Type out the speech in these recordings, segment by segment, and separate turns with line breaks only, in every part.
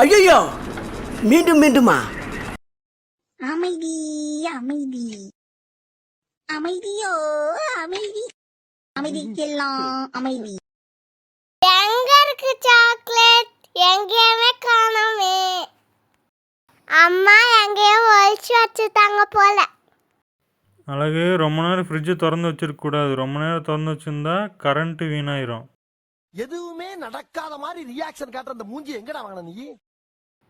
ஐயோ மீண்டும் மீண்டுமா?
அமைதி அமைதி. அமைதியோ அமைதி. அமைதிக்கெல்லாம் அமைதி.
எங்க இருக்கு சாக்லேட் எங்கேயுமே காணோமே. அம்மா எங்கேயோ ஒழிச்சு வச்சுட்டாங்க போல.
அழகு ரொம்ப நேரம் ஃப்ரிட்ஜை திறந்து வச்சிருக்க கூடாது ரொம்ப நேரம் திறந்து வச்சிருந்தா கரண்ட் வீணாயிரும்.
எதுவுமே நடக்காத மாதிரி ரியாக்ஷன் காட்டுற அந்த மூஞ்சி எங்கடா வாங்கின நீ?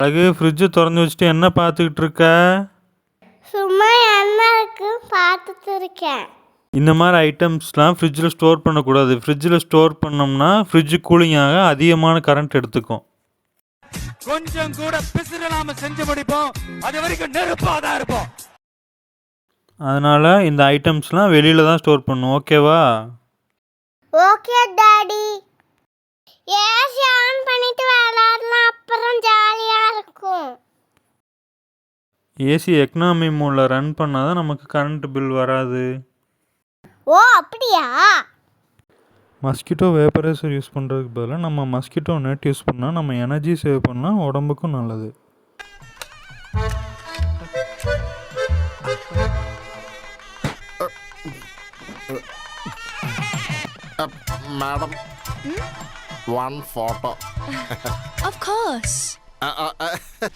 அழகு ஃப்ரிட்ஜை திறந்து வச்சுட்டு என்ன பார்த்துக்கிட்டு இருக்க?
சும்மா என்ன இருக்கு பார்த்துட்டு இருக்கேன்.
இந்த மாதிரி ஐட்டம்ஸ்லாம் ஃப்ரிட்ஜில் ஸ்டோர் பண்ணக்கூடாது. ஃப்ரிட்ஜில் ஸ்டோர் பண்ணோம்னா ஃப்ரிட்ஜு கூலிங் ஆக அதிகமான கரண்ட் எடுத்துக்கும்.
கொஞ்சம் கூட பிசுறு நாம செஞ்சு முடிப்போம். அது வரைக்கும் நெருப்பா தான் இருப்போம்.
அதனால் இந்த ஐட்டம்ஸ்லாம் வெளியில் தான் ஸ்டோர் பண்ணும் ஓகேவா
okay daddy AC
AC economy மோடில் ரன் பண்ணால் தான் நமக்கு கரண்ட் பில் வராது.
ஓ அப்படியா?
மஸ்கிட்டோ வேப்பரைசர் யூஸ் பண்ணுறதுக்கு பதிலாக நம்ம மஸ்கிட்டோ நெட் யூஸ் பண்ணால் நம்ம எனர்ஜி சேவ் பண்ணால் உடம்புக்கும் நல்லது.
Madam, one photo.
Of course.
Uh, uh, uh,